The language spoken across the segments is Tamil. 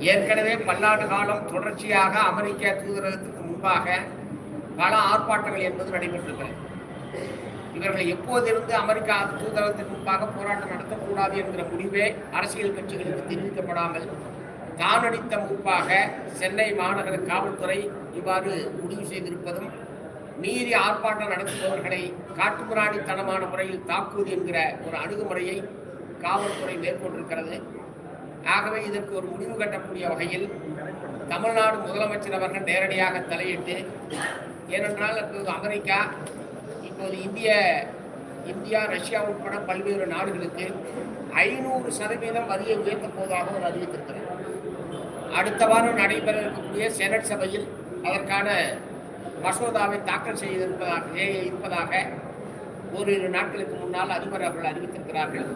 ஏற்கனவே பல்லாண்டு காலம் தொடர்ச்சியாக அமெரிக்க தூதரகத்துக்கு முன்பாக பல ஆர்ப்பாட்டங்கள் என்பது நடைபெற்றிருக்கிறது. இவர்கள் எப்போதிருந்து அமெரிக்கா தூதரகத்திற்கு முன்பாக போராட்டம் நடத்தக்கூடாது என்கிற முடிவே அரசியல் கட்சிகளுக்கு தெரிவிக்கப்படாமல் தானடித்த முன்பாக சென்னை மாநகர காவல்துறை இவ்வாறு முடிவு செய்திருப்பதும் மீறி ஆர்ப்பாட்டம் நடத்துபவர்களை காட்டுமிராணித்தனமான முறையில் தாக்குவது என்கிற ஒரு அணுகுமுறையை காவல்துறை மேற்கொண்டிருக்கிறது. ஆகவே இதற்கு ஒரு முடிவு கட்டக்கூடிய வகையில் தமிழ்நாடு முதலமைச்சர் அவர்கள் நேரடியாக தலையிட்டு ஏனென்றால் இப்போது அமெரிக்கா இப்போது இந்திய இந்தியா ரஷ்யா உட்பட பல்வேறு நாடுகளுக்கு ஐநூறு சதவீதம் வரியை உயர்த்தப் போவதாக அவர் அறிவித்திருக்கிறார். அடுத்த வாரம் நடைபெற இருக்கக்கூடிய செனட் சபையில் அதற்கான மசோதாவை தாக்கல் செய்திருப்பதாக இருப்பதாக ஓரிரு நாட்களுக்கு முன்னால் அதிபர் அவர்கள் அறிவித்திருக்கிறார்கள்.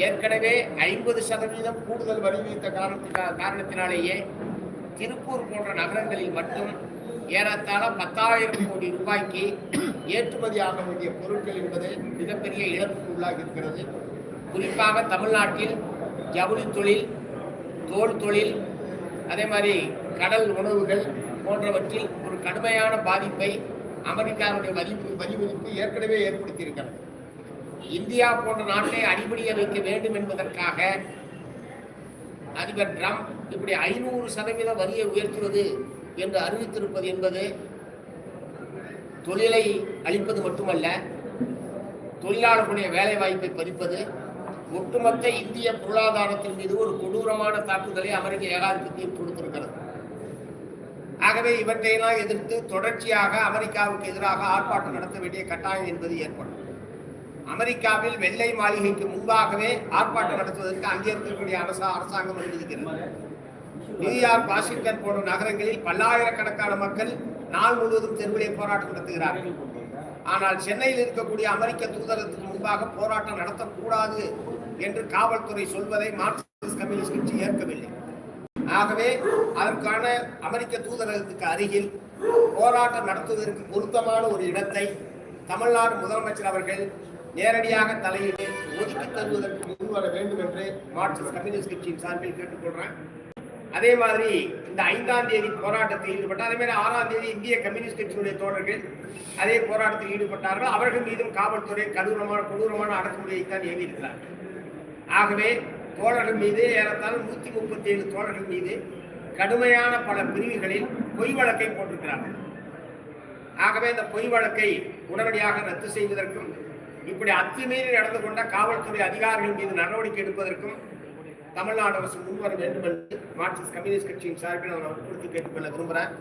ஏற்கனவே ஐம்பது சதவீதம் கூடுதல் வரி விதித்த காரணத்துக்காக காரணத்தினாலேயே திருப்பூர் போன்ற நகரங்களில் மட்டும் ஏறத்தாழ பத்தாயிரம் கோடி ரூபாய்க்கு ஏற்றுமதி ஆக வேண்டிய பொருட்கள் என்பது மிகப்பெரிய இழப்புக்கு உள்ளாகி இருக்கிறது குறிப்பாக தமிழ்நாட்டில் ஜவுளி தொழில் தோல் தொழில் அதே மாதிரி கடல் உணவுகள் போன்றவற்றில் ஒரு கடுமையான பாதிப்பை அமெரிக்காவுடைய வரி வரி விதிப்பு ஏற்கனவே ஏற்படுத்தியிருக்கிறது. இந்தியா போன்ற நாட்டை அடிபடிய வைக்க வேண்டும் என்பதற்காக அதிபர் ட்ரம்ப் இப்படி ஐநூறு சதவீத வரியை உயர்த்துவது என்று அறிவித்திருப்பது என்பது தொழிலை அளிப்பது மட்டுமல்ல தொழிலாளர்களுடைய வேலை வாய்ப்பை பறிப்பது ஒட்டுமொத்த இந்திய பொருளாதாரத்தின் மீது ஒரு கொடூரமான தாக்குதலை அமெரிக்க ஏகாதிபத்தியம் கொடுத்திருக்கிறது ஆகவே இவற்றையெல்லாம் எதிர்த்து தொடர்ச்சியாக அமெரிக்காவுக்கு எதிராக ஆர்ப்பாட்டம் நடத்த வேண்டிய கட்டாயம் என்பது ஏற்படும். அமெரிக்காவில் வெள்ளை மாளிகைக்கு முன்பாகவே ஆர்ப்பாட்டம் நடத்துவதற்கு அங்கே இருக்கக்கூடிய அரசா அரசாங்கம் அனுமதிக்கிறது. நியூயார்க் வாஷிங்டன் போன்ற நகரங்களில் பல்லாயிரக்கணக்கான மக்கள் நாள் முழுவதும் தெருவிலே போராட்டம் நடத்துகிறார்கள். ஆனால் சென்னையில் இருக்கக்கூடிய அமெரிக்க தூதரகத்துக்கு முன்பாக போராட்டம் நடத்தக்கூடாது என்று காவல்துறை சொல்வதை மார்க்சிஸ்ட் கம்யூனிஸ்ட் கட்சி ஏற்கவில்லை. ஆகவே அதற்கான அமெரிக்க தூதரகத்துக்கு அருகில் போராட்டம் நடத்துவதற்கு பொருத்தமான ஒரு இடத்தை தமிழ்நாடு முதலமைச்சர் அவர்கள் நேரடியாக தலையிட்டு ஒதுக்கி தருவதற்கு முன்வர வேண்டும் என்று மார்க்சிஸ்ட் கம்யூனிஸ்ட் கட்சியின் சார்பில் கேட்டுக்கொள்றேன். அதே மாதிரி இந்த ஐந்தாம் தேதி போராட்டத்தில் ஈடுபட்ட அதே மாதிரி ஆறாம் தேதி இந்திய கம்யூனிஸ்ட் கட்சியுடைய தோழர்கள் அதே போராட்டத்தில் ஈடுபட்டார்கள். அவர்கள் மீதும் காவல்துறை கடூரமான கொடூரமான அடக்குமுறையை தான் ஏவியிருக்கிறார் ஆகவே தோழர்கள் மீது ஏறத்தாலும் நூற்றி முப்பத்தி ஏழு தோழர்கள் மீது கடுமையான பல பிரிவுகளில் பொய் வழக்கை போட்டிருக்கிறார்கள். ஆகவே இந்த பொய் வழக்கை உடனடியாக ரத்து செய்வதற்கும் இப்படி அத்துமீறி நடந்து கொண்ட காவல்துறை அதிகாரிகள் மீது நடவடிக்கை எடுப்பதற்கும் தமிழ்நாடு அரசு முன்வர வேண்டும் என்று மார்க்சிஸ்ட் கம்யூனிஸ்ட் கட்சியின் சார்பில் நான் வற்புறுத்தி கேட்டுக்கொள்ள விரும்புகிறேன்.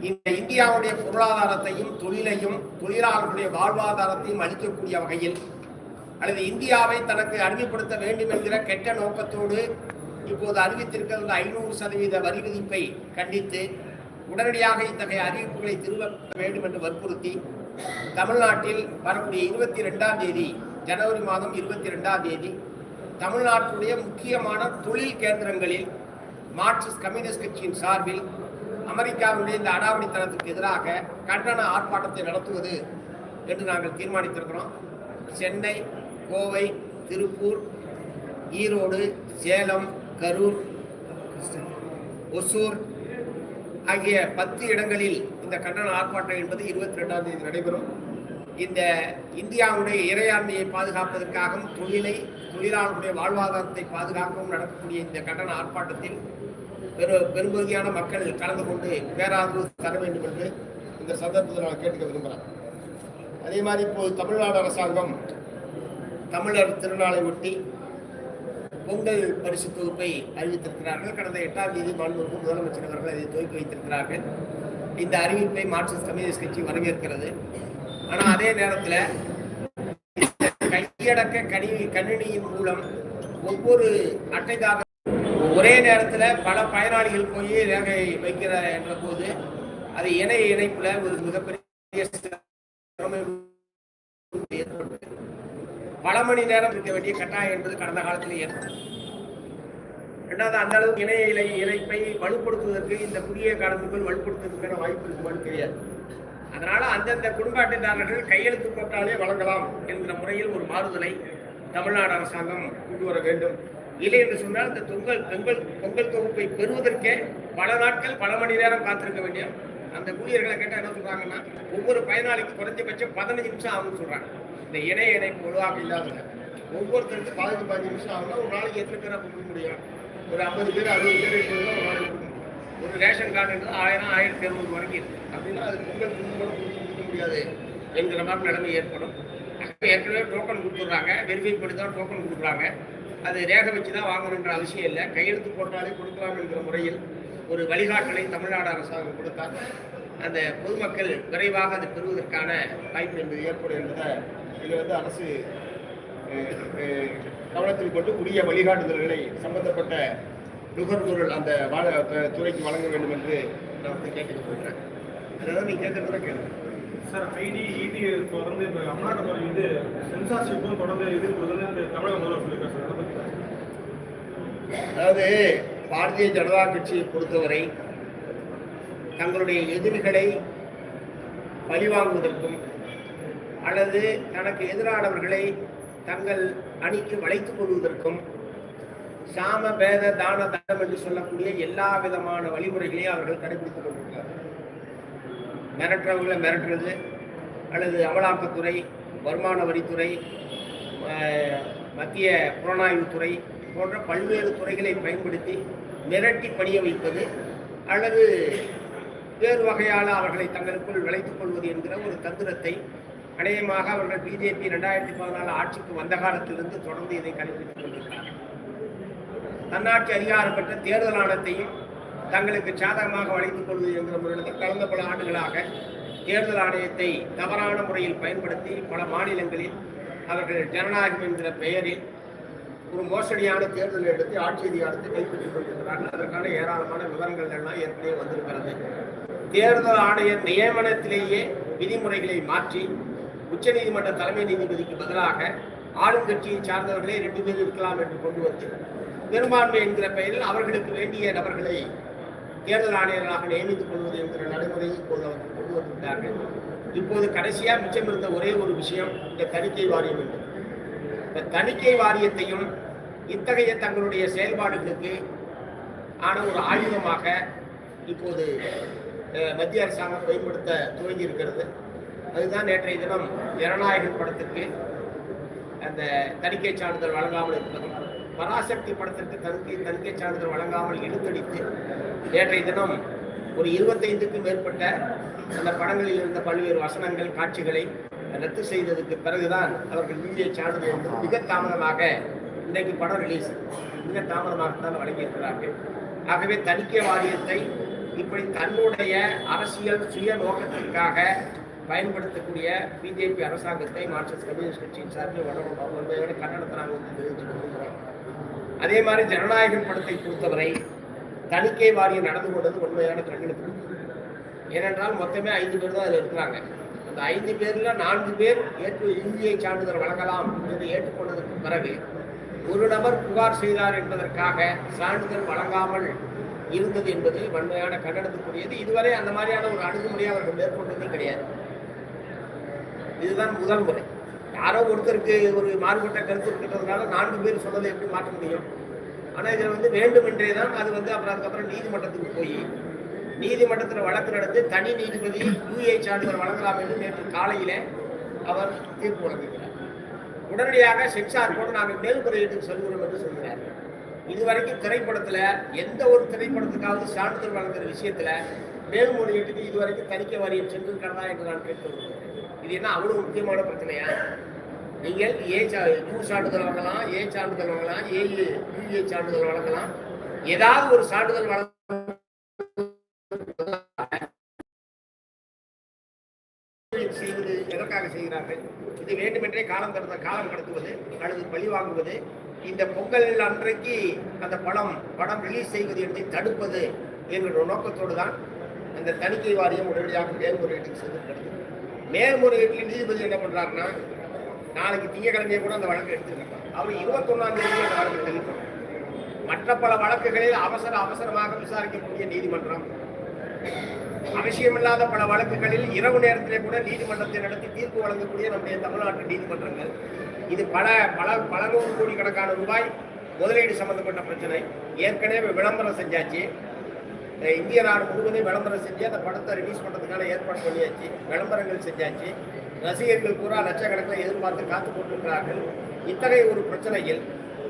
இந்த இந்தியாவுடைய பொருளாதாரத்தையும் தொழிலையும் தொழிலாளர்களுடைய வாழ்வாதாரத்தையும் அளிக்கக்கூடிய வகையில் அல்லது இந்தியாவை தனக்கு அறிமுகப்படுத்த வேண்டும் என்கிற கெட்ட நோக்கத்தோடு இப்போது அறிவித்திருக்கிற இந்த ஐநூறு சதவீத வரி விதிப்பை கண்டித்து உடனடியாக இத்தகைய அறிவிப்புகளை திரும்ப வேண்டும் என்று வற்புறுத்தி தமிழ்நாட்டில் வரக்கூடிய இருபத்தி ரெண்டாம் தேதி ஜனவரி மாதம் இருபத்தி ரெண்டாம் தேதி தமிழ்நாட்டுடைய முக்கியமான தொழில் கேந்திரங்களில் மார்க்சிஸ்ட் கம்யூனிஸ்ட் கட்சியின் சார்பில் அமெரிக்காவினுடைய இந்த அடாவடித்தனத்துக்கு எதிராக கண்டன ஆர்ப்பாட்டத்தை நடத்துவது என்று நாங்கள் தீர்மானித்திருக்கிறோம். சென்னை கோவை திருப்பூர் ஈரோடு சேலம் கரூர் ஒசூர் ஆகிய பத்து இடங்களில் இந்த கண்டன ஆர்ப்பாட்டம் என்பது இருபத்தி ரெண்டாம் தேதி நடைபெறும். இந்த இந்தியாவுடைய இறையாண்மையை பாதுகாப்பதற்காகவும் தொழிலை தொழிலாளர்களுடைய வாழ்வாதாரத்தை பாதுகாக்கவும் நடக்கக்கூடிய இந்த கண்டன ஆர்ப்பாட்டத்தில் பெரு பெரும்பகுதியான மக்கள் கலந்து கொண்டு பேராதரவு தர வேண்டும் என்று இந்த சந்தர்ப்பத்தில் நான் கேட்டுக்க விரும்புகிறேன். அதே மாதிரி இப்போது தமிழ்நாடு அரசாங்கம் தமிழர் திருநாளை ஒட்டி பொங்கல் பரிசு தொகுப்பை அறிவித்திருக்கிறார்கள். கடந்த எட்டாம் தேதி மாண்புமிகு முதலமைச்சர் அவர்கள் அதை துவக்கி வைத்திருக்கிறார்கள். இந்த அறிவிப்பை மார்க்சிஸ்ட் கம்யூனிஸ்ட் கட்சி வரவேற்கிறது. ஆனால் அதே நேரத்தில் கையடக்க கணினி கணினியின் மூலம் ஒவ்வொரு அட்டைதாரர் ஒரே நேரத்தில் பல பயனாளிகள் போய் ரேகை வைக்கிற என்ற போது அது இணைய இணைப்புல ஒரு மிகப்பெரிய பல மணி நேரம் இருக்க வேண்டிய கட்டாயம் என்பது கடந்த காலத்தில் ஏற்படும் ரெண்டாவது அந்த அளவுக்கு இணைய இலை இணைப்பை வலுப்படுத்துவதற்கு இந்த குறுகிய காலத்துக்குள் வலுப்படுத்துவதற்கான வாய்ப்பு இருக்குமான்னு தெரியாது. அதனால அந்தந்த குடும்ப அட்டைதாரர்கள் கையெழுத்து போட்டாலே வழங்கலாம் என்கிற முறையில் ஒரு மாறுதலை தமிழ்நாடு அரசாங்கம் கொண்டு வர வேண்டும். இல்லை என்று சொன்னால் இந்த தொங்கல் பொங்கல் பொங்கல் தொகுப்பை பெறுவதற்கே பல நாட்கள் பல மணி நேரம் காத்திருக்க வேண்டிய அந்த ஊழியர்களை கேட்டால் என்ன சொல்றாங்கன்னா ஒவ்வொரு பயனாளிக்கும் குறைஞ்சபட்சம் பதினஞ்சு நிமிஷம் ஆகும்னு சொல்றாங்க. இந்த இணைய இணைப்பு ஒழுவாக இல்லாதவங்க ஒவ்வொருத்தருக்கு பதினஞ்சு பதினஞ்சு நிமிஷம் ஆகும்னா ஒரு நாளைக்கு எத்தனை பேர் முடியும்? ஒரு ஐம்பது பேர் அறுபது பேர் இப்படி ஒரு ரேஷன் கார்டு முடியும் ஒரு ரேஷன் கார்டுன்றது ஆயிரம் ஆயிரத்தி இரநூறு வரைக்கும் இருக்குது அப்படின்னா அது பொங்கல் கொடுக்க முடியாது என்கிற மாதிரி நிலைமை ஏற்படும். ஏற்கனவே டோக்கன் கொடுத்துட்றாங்க வெரிஃபை பண்ணி தான் டோக்கன் கொடுக்குறாங்க. அது ரேக வச்சு தான் வாங்கணுன்ற அவசியம் இல்லை. கையெழுத்து போட்டாலே கொடுக்கலாம் என்கிற முறையில் ஒரு வழிகாட்டலை தமிழ்நாடு அரசாங்கம் கொடுத்தால் அந்த பொதுமக்கள் விரைவாக அதை பெறுவதற்கான வாய்ப்பு என்பது ஏற்படும் என்பதை இது வந்து அரசு கவனத்தில் கொண்டு உரிய வழிகாட்டுதல்களை சம்பந்தப்பட்ட நுகர்வோர்கள் அந்த துறைக்கு வழங்க வேண்டும் என்று நான் வந்து கேட்டுக் கொள்கிறேன் அதாவது நீங்க கேட்கறத கேளுங்க. சார் ஐடி இடி தொடர்ந்து இப்போ அமலாக்கத்துறை இது சென்சார்ஷிப்பும் தொடர்ந்து இப்ப தமிழக முதல்வர் சொல்லியிருக்காரு சார். அதை அதாவது பாரதிய ஜனதா கட்சியை பொறுத்தவரை தங்களுடைய எதிரிகளை பழிவாங்குவதற்கும் அல்லது தனக்கு எதிரானவர்களை தங்கள் அணிக்கு வளைத்துக் கொள்வதற்கும் சாம பேத தான தண்டம் என்று சொல்லக்கூடிய எல்லா விதமான வழிமுறைகளையும் அவர்கள் கடைபிடித்துக் கொண்டிருக்கிறார்கள். மிரட்டுறவங்களை மிரட்டுறது அல்லது அமலாக்கத்துறை வருமான வரித்துறை மத்திய புலனாய்வுத்துறை போன்ற பல்வேறு துறைகளை பயன்படுத்தி மிரட்டி பணிய வைப்பது அல்லது வேறு வகையால் அவர்களை தங்களுக்குள் விளைத்துக் கொள்வது என்கிற ஒரு தந்திரத்தை கடையமாக அவர்கள் பிஜேபி ரெண்டாயிரத்தி பதினாலு ஆட்சிக்கு வந்த காலத்திலிருந்து தொடர்ந்து இதை கடைபிடித்துக் கொண்டிருக்கிறார்கள் தன்னாட்சி அதிகாரம் பெற்ற தேர்தல் ஆணையத்தையும் தங்களுக்கு சாதகமாக வளைத்துக் கொள்வது என்கிற முறையில் கடந்த பல ஆண்டுகளாக தேர்தல் ஆணையத்தை தவறான முறையில் பயன்படுத்தி பல மாநிலங்களில் அவர்கள் ஜனநாயகம் என்கிற பெயரில் ஒரு மோசடியான தேர்தலை எடுத்து ஆட்சி அதிகாரத்தை கைப்பற்றிக் கொண்டிருக்கிறார்கள். அதற்கான ஏராளமான விவரங்கள் எல்லாம் ஏற்கனவே வந்திருக்கிறது. தேர்தல் ஆணைய நியமனத்திலேயே விதிமுறைகளை மாற்றி உச்சநீதிமன்ற தலைமை நீதிபதிக்கு பதிலாக ஆளுங்கட்சியை சார்ந்தவர்களே ரெண்டு பேர் இருக்கலாம் என்று கொண்டு வந்து பெரும்பான்மை என்கிற பெயரில் அவர்களுக்கு வேண்டிய நபர்களை தேர்தல் ஆணையர்களாக நியமித்துக் கொள்வது என்கிற நடைமுறையை கொண்டு கொண்டு வந்துவிட்டார்கள். இப்போது கடைசியாக மிச்சம் இருந்த ஒரே ஒரு விஷயம் இந்த தணிக்கை வாரியம் என்று இந்த தணிக்கை வாரியத்தையும் இத்தகைய தங்களுடைய செயல்பாடுகளுக்கு ஆன ஒரு ஆயுதமாக இப்போது மத்திய அரசாங்கம் பயன்படுத்த துவங்கி இருக்கிறது அதுதான் நேற்றைய தினம் ஜனநாயக படத்திற்கு அந்த தணிக்கை சான்றிதழ் வழங்காமல் இருப்பதும் பராசக்தி படத்திற்கு தணிக்கை தணிக்கை சான்றிதழ் வழங்காமல் இழுத்தடித்து நேற்றைய தினம் ஒரு இருபத்தைந்துக்கும் மேற்பட்ட அந்த படங்களில் இருந்த பல்வேறு வசனங்கள் காட்சிகளை ரத்து செய்ததுக்கு பிறகுதான் அவர்கள் இந்திய சான்றிதழ் வந்து மிக தாமதமாக இன்றைக்கு படம் ரிலீஸ் மிக தாமதமாக தான் வழங்கியிருக்கிறார்கள். ஆகவே தணிக்கை வாரியத்தை இப்படி தன்னுடைய அரசியல் சுய நோக்கத்திற்காக பயன்படுத்தக்கூடிய பிஜேபி அரசாங்கத்தை மார்க்சிஸ்ட் கம்யூனிஸ்ட் கட்சியின் சார்பில் வடமொழியோட கன்னடத்தை நாங்கள் தெரிவித்துக் கொள்கிறோம் அதே மாதிரி ஜனநாயகம் படத்தை பொறுத்தவரை தணிக்கை வாரியம் நடந்து கொண்டது உண்மையான கண்ணிற்கு ஏனென்றால் மொத்தமே ஐந்து பேர் தான் அதில் இருக்கிறாங்க. அந்த ஐந்து பேரில் நான்கு பேர் ஏற்று இந்தியை சான்றிதழ் வழங்கலாம் என்று ஏற்றுக்கொண்டதற்கு பிறகு ஒரு நபர் புகார் செய்தார் என்பதற்காக சான்றிதழ் வழங்காமல் இருந்தது என்பது வன்மையான கண்டனத்துக்குரியது. இதுவரை அந்த மாதிரியான ஒரு அணுகுமுறையை அவர்கள் மேற்கொண்டதே கிடையாது. இதுதான் முதல் முறை. யாரோ ஒருத்தருக்கு ஒரு மாறுபட்ட கருத்து இருக்கிறதுனால நான்கு பேர் சொன்னதை எப்படி மாற்ற முடியும். ஆனால் இதில் வந்து வேண்டுமென்றே தான் அது வந்து அப்புறம் அதுக்கப்புறம் நீதிமன்றத்துக்கு போய் நீதிமன்றத்தில் வழக்கு நடந்து தனி நீதிபதி யூஏ சான்றிதழ் வழங்கலாம் என்று நேற்று காலையில் அவர் தீர்ப்பு வழங்குகிறார் உடனடியாக சென்சார் போட்டு நாங்கள் மேல்முறையீட்டுக்கு செல்கிறோம் என்று சொல்கிறார். இதுவரைக்கும் திரைப்படத்தில் எந்த ஒரு திரைப்படத்துக்காவது சான்றிதழ் வழங்குற விஷயத்தில் மேல்முறையீட்டுக்கு இதுவரைக்கும் தணிக்கை வாரியம் சென்றிருக்கிறதா என்று நான் கேட்டு விரும்புகிறேன் இது என்ன அவ்வளவு முக்கியமான பிரச்சனையா? நீங்கள் ஏ சா யூ சான்றிதழ் வாங்கலாம் ஏ சான்றிதழ் வாங்கலாம் ஏ யூஏ சான்றிதழ் வழங்கலாம். ஏதாவது ஒரு சான்றிதழ் வழங்க செய்வது எதற்காக செய்கிறார்கள்? இது வேண்டுமென்றே காலம் கடந்த காலம் கடத்துவது அல்லது பழி வாங்குவது. இந்த பொங்கல் அன்றைக்கு அந்த படம் படம் ரிலீஸ் செய்வது என்று தடுப்பது என்கிற நோக்கத்தோடு தான் அந்த தணிக்கை வாரியம் உடனடியாக மேல்முறையீட்டுக்கு சென்றிருக்கிறது மேல்முறையீட்டில் நீதிபதி என்ன பண்ணுறாருன்னா நாளைக்கு திங்கக்கிழமையே கூட அந்த வழக்கு எடுத்துருக்காங்க அவர் இருபத்தொன்னாம் தேதி அந்த வழக்கு தெரிவிக்கணும் மற்ற பல வழக்குகளில் அவசர அவசரமாக விசாரிக்கக்கூடிய நீதிமன்றம். அவசியமில்லாத பல வழக்குகளில் இரவு நேரத்திலே கூட நீதிமன்றத்தை நடத்தி தீர்ப்பு வழங்கக்கூடிய நம்முடைய தமிழ்நாட்டு நீதிமன்றங்கள். இது பல பல பல நூறு கோடி கணக்கான ரூபாய் முதலீடு சம்பந்தப்பட்ட பிரச்சனை. ஏற்கனவே விளம்பரம் செஞ்சாச்சு. இந்திய நாடு முழுவதும் விளம்பரம் செஞ்சு அந்த படத்தை ரிலீஸ் பண்ணுறதுக்கான ஏற்பாடு பண்ணியாச்சு விளம்பரங்கள் செஞ்சாச்சு. ரசிகர்கள் பூரா லட்சக்கணக்கில் எதிர்பார்த்து காத்து கொண்டிருக்கிறார்கள். இத்தகைய ஒரு பிரச்சனையில்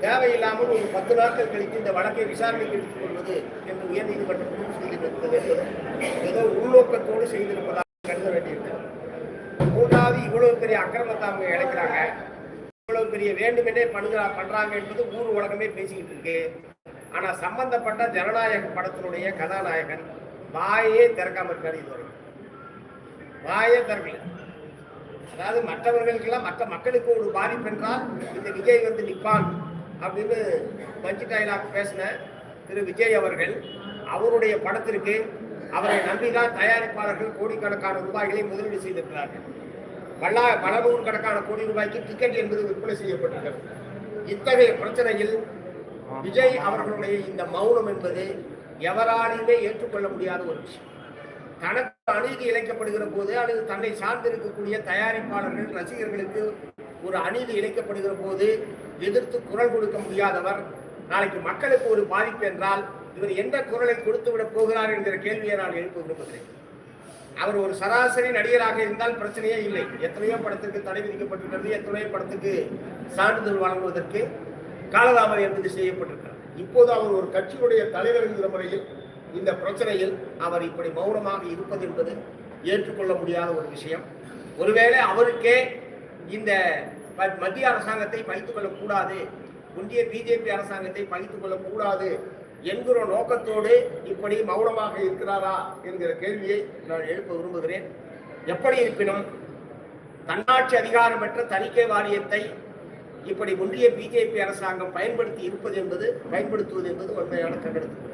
தேவையில்லாமல் ஒரு பத்து நாட்கள் கழித்து இந்த வழக்கை விசாரணைக்கு எடுத்துக் கொள்வது என்று உயர்நீதிமன்றம் முடிவு செய்திருக்கிறது என்பது ஏதோ உள்நோக்கத்தோடு செய்திருப்பதாக கருத வேண்டியிருக்கிறது. மூன்றாவது இவ்வளவு பெரிய அக்கிரமத்தை அவங்க இழைக்கிறாங்க. இவ்வளவு பெரிய வேண்டுமென்றே பண்ணுறா பண்ணுறாங்க என்பது ஊர் உலகமே பேசிக்கிட்டு இருக்கு. ஆனால் சம்பந்தப்பட்ட ஜனநாயக படத்தினுடைய கதாநாயகன் வாயே திறக்காம இருக்காரு இதுவரை. வாயே திறக்கல. அதாவது மற்றவர்களுக்கெல்லாம் மற்ற மக்களுக்கு ஒரு பாதிப்பு என்றால் இந்த விஜய் வந்து நிற்பான் அப்படின்னு மஞ்சு டைலாக் பேசின திரு விஜய் அவர்கள் அவருடைய படத்திற்கு அவரை நம்பிதான் தயாரிப்பாளர்கள் கோடிக்கணக்கான ரூபாய்களை முதலீடு செய்திருக்கிறார்கள். பல பல நூறு கணக்கான கோடி ரூபாய்க்கு டிக்கெட் என்பது விற்பனை செய்யப்பட்டிருக்கிறது. இத்தகைய பிரச்சனையில் விஜய் அவர்களுடைய இந்த மௌனம் என்பது எவராலுமே ஏற்றுக்கொள்ள முடியாத ஒரு விஷயம். தனக்கு அநீதி இழைக்கப்படுகிற போது அல்லது தன்னை சார்ந்திருக்கக்கூடிய தயாரிப்பாளர்கள் ரசிகர்களுக்கு ஒரு அநீதி இழைக்கப்படுகிற போது எதிர்த்து குரல் கொடுக்க முடியாதவர் நாளைக்கு மக்களுக்கு ஒரு பாதிப்பு என்றால் இவர் எந்த குரலை கொடுத்து விட போகிறார் என்கிற கேள்வியை நான் எழுப்ப விரும்புகிறேன். அவர் ஒரு சராசரி நடிகராக இருந்தால் பிரச்சனையே இல்லை. எத்தனையோ படத்துக்கு தடை விதிக்கப்பட்டிருக்கிறது எத்தனையோ படத்துக்கு சான்றிதழ் வழங்குவதற்கு காலதாமதம் என்பது செய்யப்பட்டிருக்கிறது இப்போது அவர் ஒரு கட்சியுடைய தலைவர் என்கிற முறையில் இந்த பிரச்சனையில் அவர் இப்படி மௌனமாக இருப்பது என்பது ஏற்றுக்கொள்ள முடியாத ஒரு விஷயம். ஒருவேளை அவருக்கே இந்த மத்திய அரசாங்கத்தை பகித்துக் கொள்ளக்கூடாது ஒன்றிய பிஜேபி அரசாங்கத்தை பகித்துக் கொள்ளக்கூடாது என்கிற நோக்கத்தோடு இப்படி மௌனமாக இருக்கிறாரா என்கிற கேள்வியை நான் எழுப்ப விரும்புகிறேன். எப்படி இருப்பினும் தன்னாட்சி அதிகாரம் பெற்ற தணிக்கை வாரியத்தை இப்படி ஒன்றிய பிஜேபி அரசாங்கம் பயன்படுத்தி இருப்பது என்பது பயன்படுத்துவது என்பது உண்மையான கண்டெடுத்து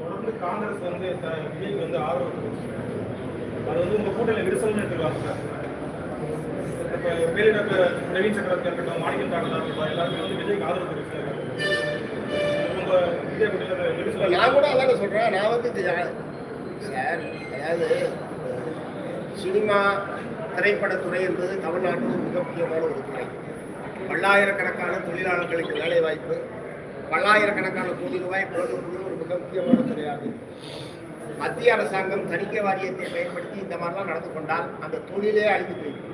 தொடர்ந்து காங்கிரஸ் வந்து விஜய்க்கு வந்து ஆதரவு. அது வந்து உங்க கூட்டணி விரிசல்னு எடுத்துக்கலாம் இப்போ பேரி டாக்டர் பிரவீன் சக்கரவர்த்தி இருக்கட்டும் மாணிக்கம் தாக்கலா இருக்கட்டும் எல்லாருமே வந்து விஜய்க்கு ஆதரவு விரிசல் நான் கூட அதான சொல்றேன். நான் வந்து சார் அதாவது சினிமா திரைப்படத்துறை என்பது தமிழ்நாட்டில் மிக முக்கியமான ஒரு துறை. பல்லாயிரக்கணக்கான தொழிலாளர்களுக்கு வேலை வாய்ப்பு பல்லாயிரக்கணக்கான கோடி ரூபாய் கொடுக்கக்கூடிய ஒரு மிக முக்கியமான துறையாகும் மத்திய அரசாங்கம் தணிக்கை வாரியத்தை பயன்படுத்தி இந்த மாதிரிலாம் நடந்து கொண்டால் அந்த தொழிலே அழிந்து போயிடும்.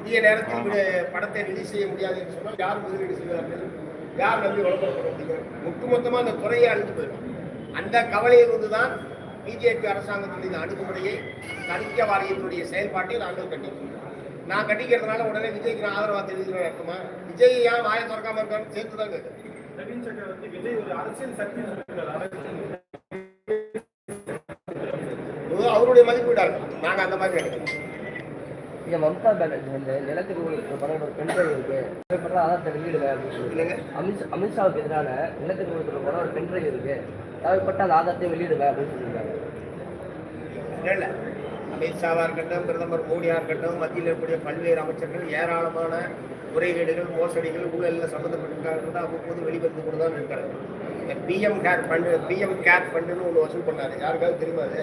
உரிய நேரத்தில் படத்தை ரிலீஸ் செய்ய முடியாது என்று சொன்னால் யார் முதலீடு செய்வார்கள்? யார் நம்பி விளம்பரப்பட முடியும் ஒட்டுமொத்தமாக அந்த துறையே அழிந்து போயிடும். அந்த கவலையிலிருந்து தான் பிஜேபி அரசாங்கத்தினுடைய அணுகுமுறையை தணிக்கை வாரியத்தினுடைய செயல்பாட்டை நாங்கள் கண்டிக்கிறோம் நான் கண்டிக்கிறதுனால உடனே விஜய்க்கு நான் ஆதரவாக தெரிவிக்கிறேன் அர்த்தமா விஜய் ஏன் வாயை திறக்காம இருக்கான்னு சேர்த்து தான் கேட்குறேன் பிரவீன் சக்கரவர்த்தி விஜய் ஒரு அரசியல் சக்தி சொல்லியிருக்காரு அரசியல் இது அவருடைய மதிப்பீடாக இருக்கும் நாங்கள் அந்த மாதிரி நினைக்கிறோம். இங்க மம்தா பானர்ஜி வந்து நிலத்துக்கு ஒரு படம் ஒரு பெண்கள் இருக்கு. தேவைப்படுற ஆதாரத்தை வெளியிடுவேன் அப்படின்னு சொல்லி இல்லைங்க அமித் அமித்ஷாவுக்கு எதிரான நிலத்துக்கு ஒரு படம் ஒரு பெண்கள் இருக்கு. தேவைப்பட்ட அந்த ஆதாரத்தை வெளியிடுவேன் அப்படின்னு சொல்லியிருக்காங்க. அமித்ஷாவாக இருக்கட்டும் பிரதமர் மோடியாக இருக்கட்டும் மத்தியில் இருக்கக்கூடிய பல்வேறு அமைச்சர்கள் ஏராளமான முறைகேடுகள் மோசடிகள் ஊழலில் சம்மந்தப்பட்டிருக்காங்க அவ்வப்போது வெளிவந்து கொண்டு தான் இருக்காங்க இந்த PM care fund PM care ஃபண்டுன்னு ஒன்று வசூல் பண்ணார். யாருக்காவது தெரியாது அது?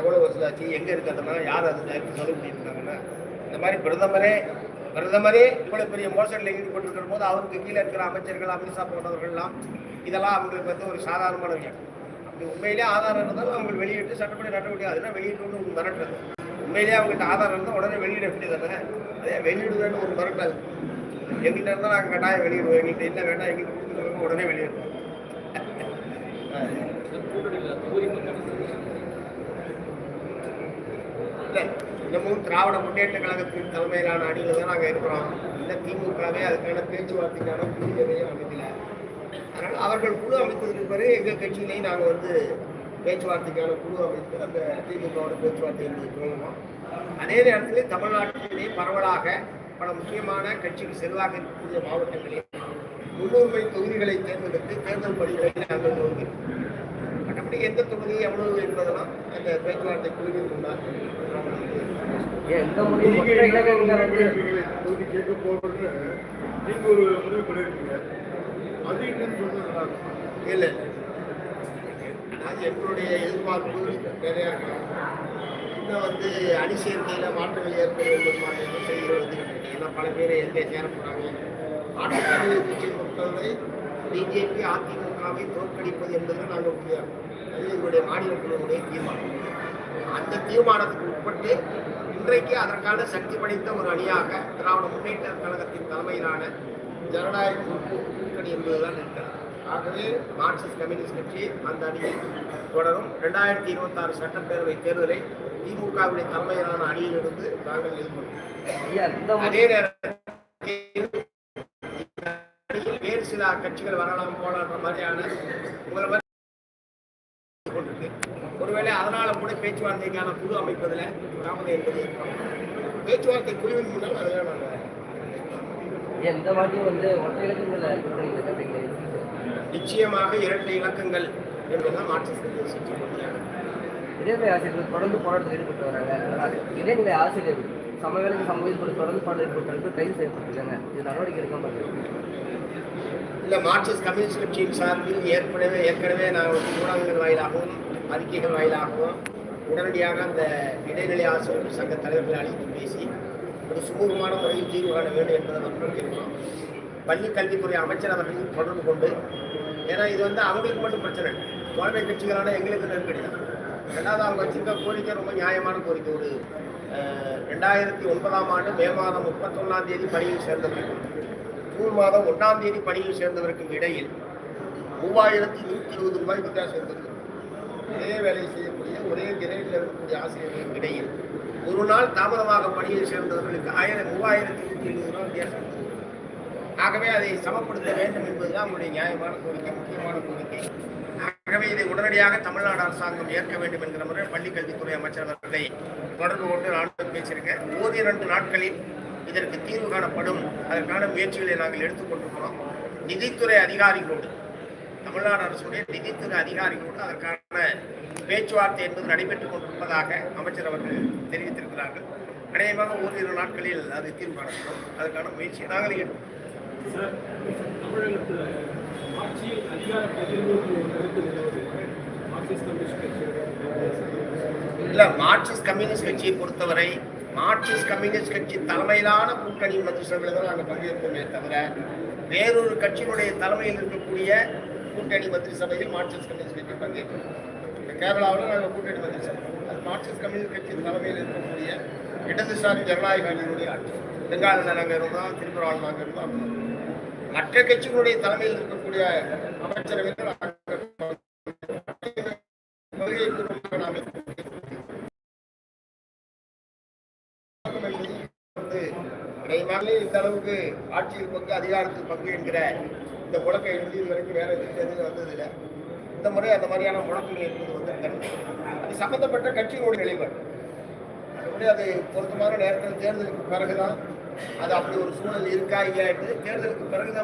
எவ்வளோ வசூலாச்சு எங்கே இருக்கிறதுனா யார் அது? நேரத்தில் சொல்ல பண்ணியிருக்காங்கன்னா இந்த மாதிரி பிரதமரே பிரதமரே இவ்வளோ பெரிய மோசடியில் ஈடுபட்டிருக்கிற போது அவருக்கு கீழே இருக்கிற அமைச்சர்கள் அமித்ஷா போன்றவர்கள்லாம் இதெல்லாம் அவங்களுக்கு வந்து ஒரு சாதாரணமான விஷயம். உண்மையிலே ஆதாரம் இருந்தாலும் அவங்க வெளியிட்டு சட்டப்படி நடவடிக்கை அதெல்லாம் வெளியிட்டு ஒரு மிரட்டல். உண்மையிலேயே அவங்ககிட்ட ஆதாரம் இருந்தால் உடனே வெளியிட வேண்டியதானே அதே வெளியிடுவேன்னு ஒரு மிரட்டல். எங்கிட்ட இருந்தால் நாங்கள் கட்டாயம் வெளியிடுவோம் எங்கிட்ட இல்லை வேண்டாம் எங்கிட்ட கொடுத்துருவோம் உடனே வெளியிடுவோம் இல்லை இன்னமும் திராவிட முன்னேற்ற கழகத்தின் தலைமையிலான அணியில் தான் நாங்கள் இருக்கிறோம். இந்த திமுகவே அதுக்கான பேச்சுவார்த்தைக்கான புரிதலையும் அமைக்கல. அதனால் அவர்கள் குழு அமைத்ததுக்கு பிறகு எங்கள் கட்சியிலையும் நாங்கள் வந்து பேச்சுவார்த்தைக்கான குழு அமைத்து அந்த திமுகவோட பேச்சுவார்த்தை என்பது துவங்குவோம். அதே நேரத்தில் தமிழ்நாட்டிலே பரவலாக பல முக்கியமான கட்சிக்கு செல்வாக்கு இருக்கக்கூடிய மாவட்டங்களில் முன்னுரிமை தொகுதிகளை தேர்ந்தெடுத்து தேர்தல் பணிகளை நாங்கள் துவங்குகிறோம் மற்றபடி எந்த தொகுதி எவ்வளவு என்பதெல்லாம் அந்த பேச்சுவார்த்தை குழுவின் முன்னால் நாங்கள் தொகுதி கேட்க போறது நீங்க ஒரு முடிவு பண்ணிருக்கீங்க இல்லை அதாவது எங்களுடைய எதிர்பார்ப்பு நிறையா இருக்கு. இன்னும் வந்து அணி சேர்க்கையில் மாற்றங்கள் ஏற்பட வேண்டும் செய்திகள் ஏன்னா பல பேர் எங்கே சேர போகிறாங்க ஆட்சி கட்சியை பொறுத்தவரை பிஜேபி அதிமுகவை தோற்கடிப்பது என்பது நாங்கள் உறுதியாக அது எங்களுடைய மாநில குழுவுடைய தீர்மானம். அந்த தீர்மானத்துக்கு உட்பட்டு இன்றைக்கு அதற்கான சக்தி படைத்த ஒரு அணியாக திராவிட முன்னேற்ற கழகத்தின் தலைமையிலான ஜனநாயக முற்போக்கு கூட்டணி என்பதுதான் இருக்கிறது ஆகவே மார்க்சிஸ்ட் கம்யூனிஸ்ட் கட்சி அந்த அணியில் தொடரும். ரெண்டாயிரத்தி இருபத்தாறு சட்டப்பேரவை தேர்தலை திமுகவுடைய தலைமையிலான அணியிலிருந்து நாங்கள் இந்த அதே நேரத்தில் வேறு சில கட்சிகள் வரலாம் போலான்ற மாதிரியான உங்களை மாதிரி கொண்டிருக்கு. ஒருவேளை அதனால கூட பேச்சுவார்த்தைக்கான குழு அமைப்பதில் தாமதம் என்பது. பேச்சுவார்த்தை குழுவின் முன்னால் அதெல்லாம் நாங்கள் இந்த வாட்டியும் வந்து ஒற்றை கட்டுறீங்க நிச்சயமாக இரட்டை இலக்கங்கள் என்பதுதான் கொள்கையாக. இடைநிலை ஆசிரியர்கள் தொடர்ந்து போராட்டத்தில் ஈடுபட்டு வராங்க. இடைநிலை ஆசிரியர் சமவேளைக்கு சமூகத்தில் தொடர்ந்து பாடல் ஈடுபட்டு கைது செய்யப்பட்டிருக்காங்க. இது நடவடிக்கை எடுக்காம இருக்கு இல்ல மார்க்சிஸ்ட் கம்யூனிஸ்ட் கட்சியின் சார்பில் ஏற்கனவே ஏற்கனவே நான் ஊடகங்கள் வாயிலாகவும் அறிக்கைகள் வாயிலாகவும் உடனடியாக அந்த இடைநிலை ஆசிரியர் சங்க தலைவர்களை அழைத்து பேசி ஒரு சுமூகமான முறையில் தீர்வு காண வேண்டும் என்பதை வற்புறுத்தியிருக்கிறோம் பள்ளி கல்வித்துறை அமைச்சர் அவர்களையும் தொடர்பு கொண்டு ஏன்னா இது வந்து அவங்களுக்கு மட்டும் பிரச்சனை. தோழமை கட்சிகளான எங்களுக்கு நெருக்கடி தான். ரெண்டாவது அவங்க வச்சிருக்க கோரிக்கை ரொம்ப நியாயமான கோரிக்கை. ஒரு ரெண்டாயிரத்தி ஒன்பதாம் ஆண்டு மே மாதம் முப்பத்தொன்னாம் தேதி பணியில் சேர்ந்தவர்கள். ஜூன் மாதம் ஒன்றாம் தேதி பணியில் சேர்ந்தவருக்கும் இடையில் மூவாயிரத்தி நூற்றி இருபது ரூபாய் வித்தியாசம் இருந்தது. ஒரே வேலை செய்யக்கூடிய ஒரே கிரேடில் இருக்கக்கூடிய ஆசிரியர்களுக்கு இடையில் ஒரு நாள் தாமதமாக பணியில் சேர்ந்தவர்களுக்கு ஆயிரம் மூவாயிரத்தி நூற்றி எழுபது ரூபா வித்தியாசம். ஆகவே அதை சமப்படுத்த வேண்டும் என்பதுதான் நம்முடைய நியாயமான கோரிக்கை முக்கியமான கோரிக்கை. ஆகவே இதை உடனடியாக தமிழ்நாடு அரசாங்கம் ஏற்க வேண்டும் என்கிற முறை பள்ளிக்கல்வித்துறை அமைச்சர் அவர்களை தொடர்பு கொண்டு நானும் பேசியிருக்கேன். ஓரிரண்டு நாட்களில் இதற்கு தீர்வு காணப்படும். அதற்கான முயற்சிகளை நாங்கள் எடுத்துக்கொண்டிருக்கிறோம். நிதித்துறை அதிகாரிகளோடு தமிழ்நாடு அரசுடைய நிதித்துறை அதிகாரிகளோடு அதற்கான பேச்சுவார்த்தை என்பது நடைபெற்றுக் கொண்டிருப்பதாக அமைச்சர் அவர்கள் தெரிவித்திருக்கிறார்கள். அநேகமாக ஓரிரு நாட்களில் அது தீர்வு காணப்படும் அதற்கான முயற்சியை நாங்கள் ஒரு இல்ல மார்க்சிஸ்ட் கம்யூனிஸ்ட் கட்சியை பொறுத்தவரை மார்க்சிஸ்ட் கம்யூனிஸ்ட் கட்சி தலைமையிலான கூட்டணி மந்திரிசபையில் தான் நாங்கள் பங்கேற்போமே தவிர வேறொரு கட்சியினுடைய தலைமையில் இருக்கக்கூடிய கூட்டணி மந்திரி சபையில் மார்க்சிஸ்ட் கம்யூனிஸ்ட் கட்சி பங்கேற்கும் இப்ப கேரளாவில் நாங்கள் கூட்டணி வந்துச்சோம் அது மார்க்சிஸ்ட் கம்யூனிஸ்ட் கட்சி தலைமையில் இருக்கக்கூடிய இடதுசாரி ஜனநாயக அணியினுடைய ஆட்சி பெங்காலில் நாங்கள் இருந்தோம் திரிபுராவில் நாங்கள் இருந்தோம் மற்ற கட்சிகளுடைய தலைமையில் இருக்கக்கூடிய அமைச்சரவை வந்து இந்த அளவுக்கு ஆட்சியில் பங்கு அதிகாரத்தில் பங்கு என்கிற இந்த உலக எழுதி வரைக்கும் வேற எதுவும் வந்ததில்லை. இந்த முறை அந்த மாதிரியான முழக்கங்கள் என்பது வந்திருக்கிறது அது சம்பந்தப்பட்ட கட்சியினுடைய நிலைப்பாடு அதுபடி அது பொருத்தமான நேரத்தில் தேர்தலுக்கு பிறகுதான் அது அப்படி ஒரு சூழல் இருக்கா இல்லையா என்று தேர்தலுக்கு பிறகுதான்